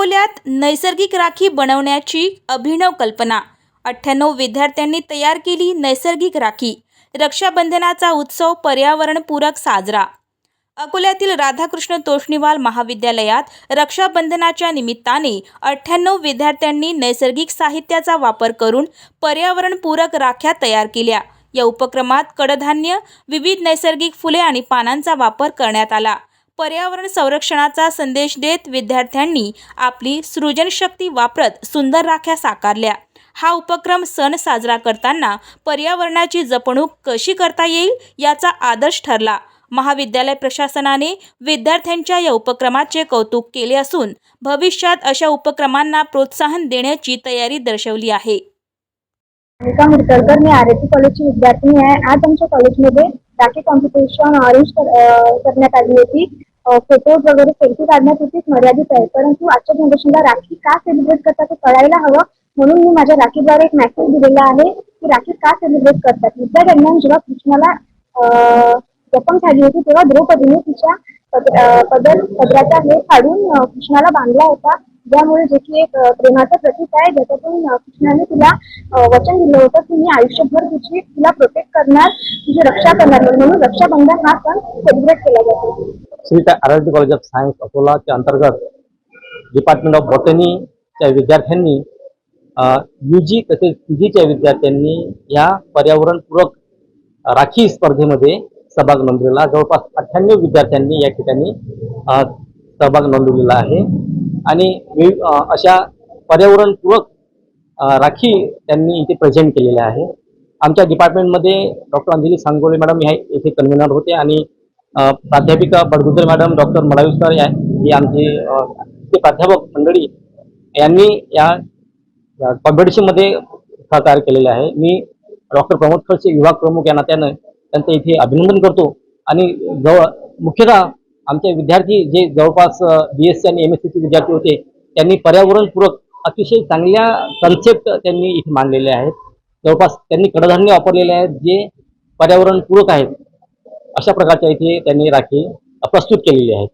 अकोल्यात नैसर्गिक राखी बनवण्याची अभिनव कल्पना. अठ्ठ्याण्णव विद्यार्थ्यांनी तयार केली नैसर्गिक राखी. रक्षाबंधनाचा उत्सव पर्यावरणपूरक साजरा. अकोल्यातील राधाकृष्ण तोष्णीवाल महाविद्यालयात रक्षाबंधनाच्या निमित्ताने अठ्ठ्याण्णव विद्यार्थ्यांनी नैसर्गिक साहित्याचा वापर करून पर्यावरणपूरक राख्या तयार केल्या. या उपक्रमात कडधान्य विविध नैसर्गिक फुले आणि पानांचा वापर करण्यात आला. पर्यावरण संरक्षणाचा संदेश देत विद्यार्थ्यांनी आपली सृजनशक्ती वापरत सुंदर राख्या साकारल्या. हा उपक्रम सण साजरा करताना पर्यावरणाची जपणूक कशी करता येईल याचा आदर्श ठरला. महाविद्यालय प्रशासनाने विद्यार्थ्यांच्या या उपक्रमाचे कौतुक केले असून भविष्यात अशा उपक्रमांना प्रोत्साहन देण्याची तयारी दर्शवली आहे. अनिका मुरकरकर मी आरती कॉलेजची विद्यार्थिनी आहे. आज आमच्या कॉलेजमध्ये राखी कॉम्पिटिशन अरेंज करण्यात आली होती. फोटोज वगैरे सेल्फी काढण्यात मर्यादित आहे. परंतु आजच्या जनरेशनला राखी का सेलिब्रेट करतात ते कळायला हवं. म्हणून मी माझ्या राखीद्वारे एक मेसेज दिलेला आहे की राखी का सेलिब्रेट करतात? युद्धा दरम्यान जेव्हा कृष्णाला जखम झाली होती तेव्हा द्रौपदीने तिच्या पद- पदर पदराचा हे फाडून कृष्णाला बांधला होता. ज्यामुळे जे की एक प्रेमाचं प्रतीक आहे. ज्याच्यातून कृष्णाने तिला वचन दिलं होतं की मी आयुष्यभर तुझी तिला प्रोटेक्ट करणार तुझी रक्षा करणार म्हणून रक्षाबंधन हा सण सेलिब्रेट केला जातो. Shri R R college of science अकोलाच्या अंतर्गत डिपार्टमेंट ऑफ बॉटनीच्या विद्यार्थ्यांनी यू जी तसेच पी जीच्या विद्यार्थ्यांनी या पर्यावरणपूरक राखी स्पर्धेमध्ये सहभाग नोंदवलेला जवळपास अठ्ठ्याण्णव विद्यार्थ्यांनी या ठिकाणी सहभाग नोंदवलेला आहे. आणि अशा पर्यावरणपूरक राखी त्यांनी इथे प्रेझेंट केलेल्या आहे. आमच्या डिपार्टमेंटमध्ये डॉक्टर अंजली सांगोळे मॅडम ह्या इथे कन्व्हेनर होते आणि प्राध्यापिका बडगुजर मॅडम डॉक्टर मडाविस्कर या ही आमचे प्राध्यापक मंडळी यांनी या कॉम्पिटिशनमध्ये सहकार्य केलेले आहे. मी डॉक्टर प्रमोद खडसे विभाग प्रमुख या नात्यानं त्यांचं इथे अभिनंदन करतो. आणि जवळ मुख्यतः आमचे विद्यार्थी जे जवळपास बी एस सी आणि एम एस सीचे विद्यार्थी होते त्यांनी पर्यावरणपूरक अतिशय चांगल्या कन्सेप्ट त्यांनी इथे मांडलेले आहेत. जवळपास त्यांनी कडधान्य वापरलेले आहेत जे पर्यावरणपूरक आहेत. अशा प्रकारच्या इथे त्यांनी राखी प्रस्तुत केलेली आहेत.